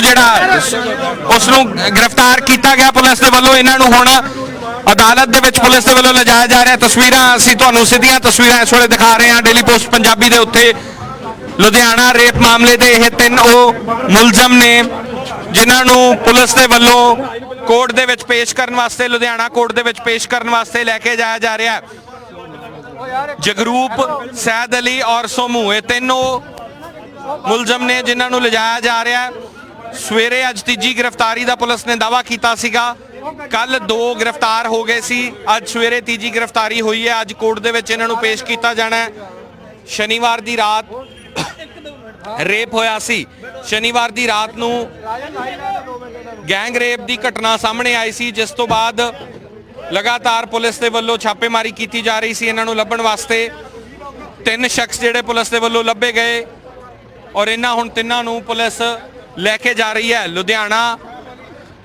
ਨੂੰ ਜਿਹੜਾ ਉਸ ਨੂੰ ਗ੍ਰਿਫਤਾਰ ਕੀਤਾ ਗਿਆ ਪੁਲਿਸ ਦੇ ਵੱਲੋਂ, ਇਹਨਾਂ ਨੂੰ ਹੁਣ ਅਦਾਲਤ ਦੇ ਵਿੱਚ ਪੁਲਿਸ ਦੇ ਵੱਲੋਂ ਲਿਜਾਇਆ ਜਾ ਰਿਹਾ। ਤਸਵੀਰਾਂ ਅਸੀਂ ਤੁਹਾਨੂੰ ਸਿੱਧੀਆਂ ਤਸਵੀਰਾਂ ਇਸ ਵੇਲੇ ਦਿਖਾ ਰਹੇ ਹਾਂ। ਡੇਲੀ ਪੋਸਟ ਪੰਜਾਬੀ ਦੇ ਉੱਤੇ ਲੁਧਿਆਣਾ ਰੇਪ ਮਾਮਲੇ ਦੇ ਇਹ ਤਿੰਨ ਉਹ ਮੁਲਜ਼ਮ ਨੇ ਜਿਨ੍ਹਾਂ ਨੂੰ ਪੁਲਿਸ ਦੇ ਵੱਲੋਂ ਕੋਰਟ ਦੇ ਵਿੱਚ ਪੇਸ਼ ਕਰਨ ਵਾਸਤੇ, ਲੁਧਿਆਣਾ ਕੋਰਟ ਦੇ ਵਿੱਚ ਪੇਸ਼ ਕਰਨ ਵਾਸਤੇ ਲੈ ਕੇ ਜਾਇਆ ਜਾ ਰਿਹਾ। ਜਗਰੂਪ, ਸੈਦ ਅਲੀ ਔਰ ਸੋਮੂ ਇਹ ਤਿੰਨੋਂ ਮੁਲਜ਼ਮ ਨੇ ਜਿਨ੍ਹਾਂ ਨੂੰ ਲਿਜਾਇਆ ਜਾ ਰਿਹਾ। ਹੈ ਸਵੇਰੇ ਅੱਜ ਤੀਜੀ ਗ੍ਰਿਫਤਾਰੀ ਦਾ ਪੁਲਿਸ ਨੇ ਦਾਵਾ ਕੀਤਾ ਸੀਗਾ। ਕੱਲ ਦੋ ਗ੍ਰਿਫਤਾਰ ਹੋ ਗਏ ਸੀ। ਅੱਜ ਸਵੇਰੇ ਤੀਜੀ ਗ੍ਰਿਫਤਾਰੀ ਹੋਈ ਹੈ। ਅੱਜ ਕੋਰਟ ਦੇ ਵਿੱਚ ਇਹਨਾਂ ਨੂੰ ਪੇਸ਼ ਕੀਤਾ ਜਾਣਾ ਹੈ। ਸ਼ਨੀਵਾਰ ਦੀ ਰਾਤ ਰੇਪ ਹੋਇਆ ਸੀ। ਸ਼ਨੀਵਾਰ ਦੀ ਰਾਤ ਨੂੰ ਗੈਂਗ ਰੇਪ ਦੀ ਘਟਨਾ ਸਾਹਮਣੇ ਆਈ ਸੀ। ਜਿਸ ਤੋਂ ਬਾਅਦ ਲਗਾਤਾਰ ਪੁਲਿਸ ਦੇ ਵੱਲੋਂ ਛਾਪੇਮਾਰੀ ਕੀਤੀ ਜਾ ਰਹੀ ਸੀ ਇਹਨਾਂ ਨੂੰ ਲੱਭਣ ਵਾਸਤੇ। ਤਿੰਨ ਸ਼ਖਸ ਜਿਹੜੇ ਪੁਲਿਸ ਦੇ ਵੱਲੋਂ ਲੱਭੇ ਗਏ ਔਰ ਇਹਨਾਂ ਹੁਣ ਤਿੰਨਾਂ ਨੂੰ ਪੁਲਿਸ ਲੈ ਕੇ ਜਾ ਰਹੀ ਹੈ। ਲੁਧਿਆਣਾ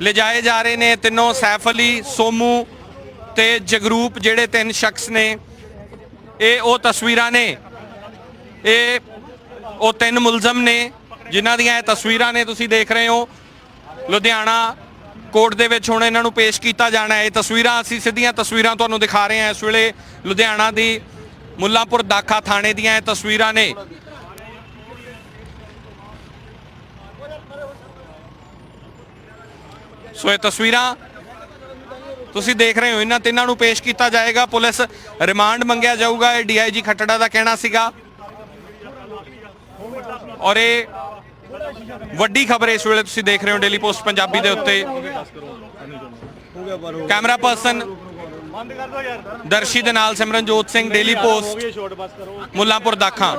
ਲਿਜਾਏ ਜਾ ਰਹੇ ਨੇ ਤਿੰਨੋਂ ਸੈਫ ਅਲੀ, ਸੋਮੂ ਤੇ ਜਗਰੂਪ, ਜਿਹੜੇ ਤਿੰਨ ਸ਼ਖਸ ਨੇ। ਇਹ ਉਹ ਤਸਵੀਰਾਂ ਨੇ। ਇਹ ਉਹ ਤਿੰਨ ਮੁਲਜ਼ਮ ਨੇ, ਜਿਨ੍ਹਾਂ ਦੀਆਂ ਇਹ ਤਸਵੀਰਾਂ ਨੇ ਤੁਸੀਂ ਦੇਖ ਰਹੇ ਹੋ। ਲੁਧਿਆਣਾ ਕੋਰਟ ਦੇ ਵਿੱਚ ਹੁਣ ਇਹਨਾਂ ਨੂੰ ਪੇਸ਼ ਕੀਤਾ ਜਾਣਾ ਹੈ। ਇਹ ਤਸਵੀਰਾਂ ਅਸੀਂ ਸਿੱਧੀਆਂ ਤਸਵੀਰਾਂ ਤੁਹਾਨੂੰ ਦਿਖਾ ਰਹੇ ਹਾਂ। ਇਸ ਵੇਲੇ ਲੁਧਿਆਣਾ ਦੀ ਮੁੱਲਾਂਪੁਰ ਦਾਖਾ ਥਾਣੇ ਦੀਆਂ ਇਹ ਤਸਵੀਰਾਂ ਨੇ। ਸੋ ਇਹ ਤਸਵੀਰਾਂ ਤੁਸੀਂ ਦੇਖ ਰਹੇ ਹੋ, ਇਹਨਾਂ ਤਿੰਨਾਂ ਨੂੰ ਪੇਸ਼ ਕੀਤਾ ਜਾਏਗਾ। ਪੁਲਿਸ ਰਿਮਾਂਡ ਮੰਗਿਆ ਜਾਊਗਾ। ਇਹ ਡੀਆਈਜੀ ਖੱਟੜਾ ਦਾ ਕਹਿਣਾ ਸੀਗਾ। ਔਰ ਇਹ ਵੱਡੀ ਖਬਰ ਇਸ ਵੇਲੇ ਤੁਸੀਂ ਦੇਖ ਰਹੇ ਹੋ, ਡੇਲੀ ਪੋਸਟ ਪੰਜਾਬੀ ਦੇ ਉੱਤੇ। ਕੈਮਰਾ ਪਰਸਨ ਦਰਸ਼ੀ ਦੇ ਨਾਲ ਸਿਮਰਨਜੋਤ ਸਿੰਘ, ਡੇਲੀ ਪੋਸਟ ਮੁੱਲਾਂਪੁਰ ਦਾਖਾਂ।